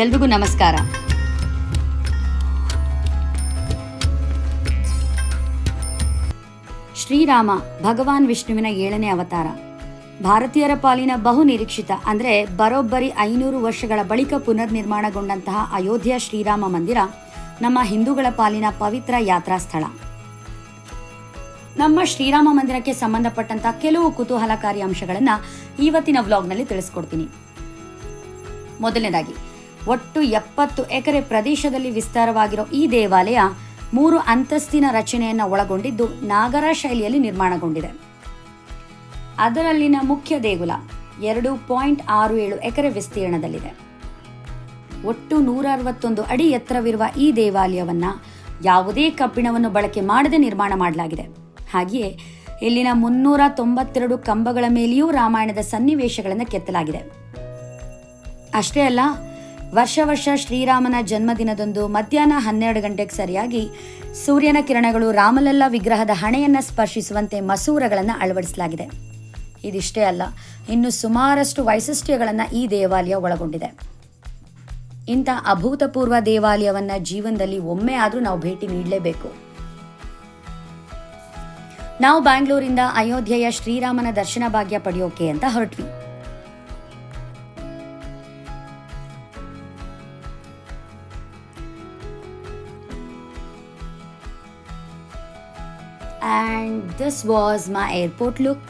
ಎಲ್ರಿಗೂ ನಮಸ್ಕಾರ. ಶ್ರೀರಾಮ ಭಗವಾನ್ ವಿಷ್ಣುವಿನ ಏಳನೇ ಅವತಾರ. ಭಾರತೀಯರ ಪಾಲಿನ ಬಹು ನಿರೀಕ್ಷಿತ ಅಂದರೆ ಬರೋಬ್ಬರಿ ಐನೂರು ವರ್ಷಗಳ ಬಳಿಕ ಪುನರ್ನಿರ್ಮಾಣಗೊಂಡಂತಹ ಅಯೋಧ್ಯೆಯ ಶ್ರೀರಾಮ ಮಂದಿರ ನಮ್ಮ ಹಿಂದೂಗಳ ಪಾಲಿನ ಪವಿತ್ರ ಯಾತ್ರಾ ಸ್ಥಳ. ನಮ್ಮ ಶ್ರೀರಾಮ ಮಂದಿರಕ್ಕೆ ಸಂಬಂಧಪಟ್ಟಂತ ಕೆಲವು ಕುತೂಹಲಕಾರಿ ಅಂಶಗಳನ್ನು ಇವತ್ತಿನ ವ್ಲಾಗ್ನಲ್ಲಿ ತಿಳಿಸ್ಕೊಡ್ತೀನಿ. ಮೊದಲನೇದಾಗಿ ಒಟ್ಟು ಎಪ್ಪತ್ತು ಎಕರೆ ಪ್ರದೇಶದಲ್ಲಿ ವಿಸ್ತಾರವಾಗಿರೋ ಈ ದೇವಾಲಯ ಮೂರು ಅಂತಸ್ತಿನ ರಚನೆಯನ್ನು ಒಳಗೊಂಡಿದ್ದು ನಾಗರ ಶೈಲಿಯಲ್ಲಿ ನಿರ್ಮಾಣಗೊಂಡಿದೆ. ಅದರಲ್ಲಿನ ಮುಖ್ಯ ದೇಗುಲ ಎರಡು ಪಾಯಿಂಟ್ ಆರು ಏಳು ಎಕರೆ ವಿಸ್ತೀರ್ಣದಲ್ಲಿದೆ. ಒಟ್ಟು ನೂರ ಅರವತ್ತೊಂದು ಅಡಿ ಎತ್ತರವಿರುವ ಈ ದೇವಾಲಯವನ್ನ ಯಾವುದೇ ಕಬ್ಬಿಣವನ್ನು ಬಳಕೆ ಮಾಡದೆ ನಿರ್ಮಾಣ ಮಾಡಲಾಗಿದೆ. ಹಾಗೆಯೇ ಇಲ್ಲಿನ ಮುನ್ನೂರ ತೊಂಬತ್ತೆರಡು ಕಂಬಗಳ ಮೇಲೆಯೂ ರಾಮಾಯಣದ ಸನ್ನಿವೇಶಗಳನ್ನು ಕೆತ್ತಲಾಗಿದೆ. ಅಷ್ಟೇ ಅಲ್ಲ ವರ್ಷ ವರ್ಷ ಶ್ರೀರಾಮನ ಜನ್ಮದಿನದಂದು ಮಧ್ಯಾಹ್ನ ಹನ್ನೆರಡು ಗಂಟೆಗೆ ಸರಿಯಾಗಿ ಸೂರ್ಯನ ಕಿರಣಗಳು ರಾಮಲಲ್ಲ ವಿಗ್ರಹದ ಹಣೆಯನ್ನು ಸ್ಪರ್ಶಿಸುವಂತೆ ಮಸೂರಗಳನ್ನು ಅಳವಡಿಸಲಾಗಿದೆ. ಇದಿಷ್ಟೇ ಅಲ್ಲ, ಇನ್ನು ಸುಮಾರಷ್ಟು ವೈಶಿಷ್ಟ್ಯಗಳನ್ನು ಈ ದೇವಾಲಯ ಒಳಗೊಂಡಿದೆ. ಇಂಥ ಅಭೂತಪೂರ್ವ ದೇವಾಲಯವನ್ನು ಜೀವನದಲ್ಲಿ ಒಮ್ಮೆ ಆದರೂ ನಾವು ಭೇಟಿ ನೀಡಲೇಬೇಕು. ನಾವು ಬ್ಯಾಂಗ್ಳೂರಿಂದ ಅಯೋಧ್ಯೆಯ ಶ್ರೀರಾಮನ ದರ್ಶನ ಭಾಗ್ಯ ಪಡೆಯೋಕೆ ಅಂತ ಹೊರಟ್ವಿ. And this was my airport look.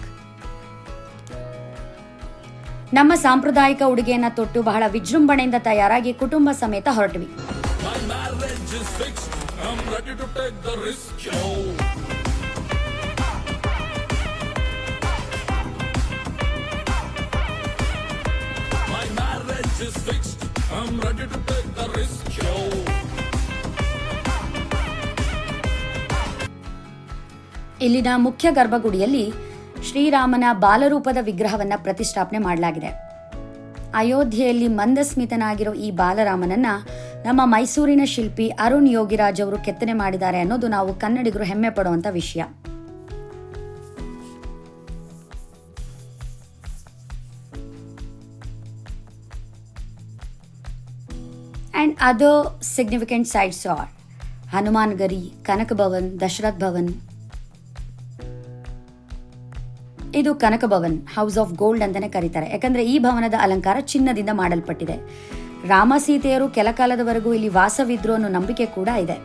ನಮ್ಮ ಸಾಂಪ್ರದಾಯಿಕ ಉಡುಗೆಯನ್ನ ತೊಟ್ಟು ಬಹಳ ವಿಜೃಂಭಣೆಯಿಂದ ತಯಾರಾಗಿ ಕುಟುಂಬ ಸಮೇತ ಹೊರಟ್ವಿ. ಇಲ್ಲಿನ ಮುಖ್ಯ ಗರ್ಭಗುಡಿಯಲ್ಲಿ ಶ್ರೀರಾಮನ ಬಾಲರೂಪದ ವಿಗ್ರಹವನ್ನ ಪ್ರತಿಷ್ಠಾಪನೆ ಮಾಡಲಾಗಿದೆ. ಅಯೋಧ್ಯೆಯಲ್ಲಿ ಮಂದಸ್ಮಿತನಾಗಿರೋ ಈ ಬಾಲರಾಮನನ್ನ ನಮ್ಮ ಮೈಸೂರಿನ ಶಿಲ್ಪಿ ಅರುಣ್ ಯೋಗಿರಾಜ್ ಅವರು ಕೆತ್ತನೆ ಮಾಡಿದ್ದಾರೆ ಅನ್ನೋದು ನಾವು ಕನ್ನಡಿಗರು ಹೆಮ್ಮೆ ಪಡುವಂಥ ವಿಷಯ. And other significant sites are Hanumangarhi Kanak Bhawan Dashrath Dashrath ಇದು Kanak Bhawan house of gold ಅಂತಾನೆ ಕರೀತಾರೆ. ಯಾಕಂದ್ರೆ ಈ ಭವನದ ಅಲಂಕಾರ ಚಿನ್ನದಿಂದ ಮಾಡಲ್ಪಟ್ಟಿದೆ. ರಾಮ ಸೀತೆಯರು ಕೆಲ ಕಾಲದವರೆಗೂ ಇಲ್ಲಿ ವಾಸವಿದ್ರು ಅನ್ನೋ ನಂಬಿಕೆ ಕೂಡ ಇದೆ.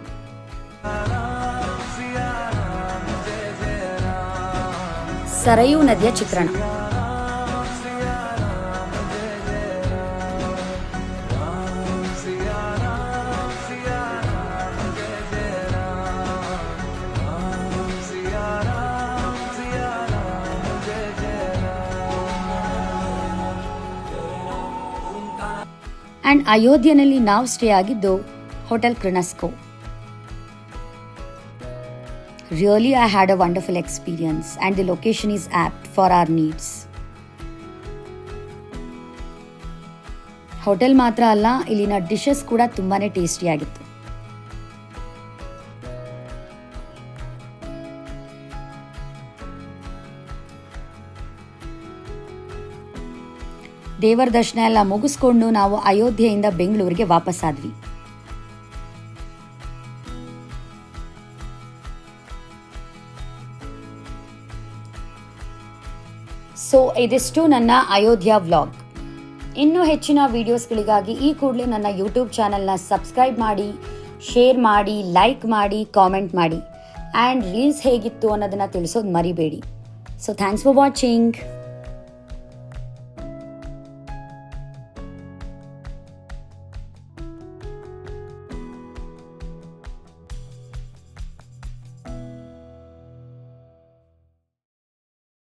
ಸರಯೂ ನದಿಯ ಚಿತ್ರಣ. ಅಂಡ್ ಅಯೋಧ್ಯೆಯಲ್ಲಿ ನಾವು ಸ್ಟೇ ಆಗಿದ್ದು hotel ಕ್ರಿನಸ್ಕೋ really I had a wonderful experience and the location is apt for our needs hotel ಮಾತ್ರ ಅಲ್ಲ, ಇಲ್ಲಿನ ಡಿಶಸ್ ಕೂಡ ತುಂಬಾ ಟೇಸ್ಟಿಯಾಗಿತ್ತು ದೇವರ ದರ್ಶನ ಎಲ್ಲ ಮುಗಿಸ್ಕೊಂಡು ನಾವು ಅಯೋಧ್ಯೆಯಿಂದ ಬೆಂಗಳೂರಿಗೆ ವಾಪಸ್ಸಾದ್ವಿ ಸೊ ಇದಿಷ್ಟು ನನ್ನ ಅಯೋಧ್ಯ ವ್ಲಾಗ್. ಇನ್ನೂ ಹೆಚ್ಚಿನ ವಿಡಿಯೋಸ್ಗಳಿಗಾಗಿ ಈ ಕೂಡಲೇ ನನ್ನ ಯೂಟ್ಯೂಬ್ ಚಾನಲ್ನ ಸಬ್ಸ್ಕ್ರೈಬ್ ಮಾಡಿ, ಶೇರ್ ಮಾಡಿ, ಲೈಕ್ ಮಾಡಿ, ಕಾಮೆಂಟ್ ಮಾಡಿ. ಆ್ಯಂಡ್ ರೀಲ್ಸ್ ಹೇಗಿತ್ತು ಅನ್ನೋದನ್ನು ತಿಳಿಸೋದು ಮರಿಬೇಡಿ. So thanks for watching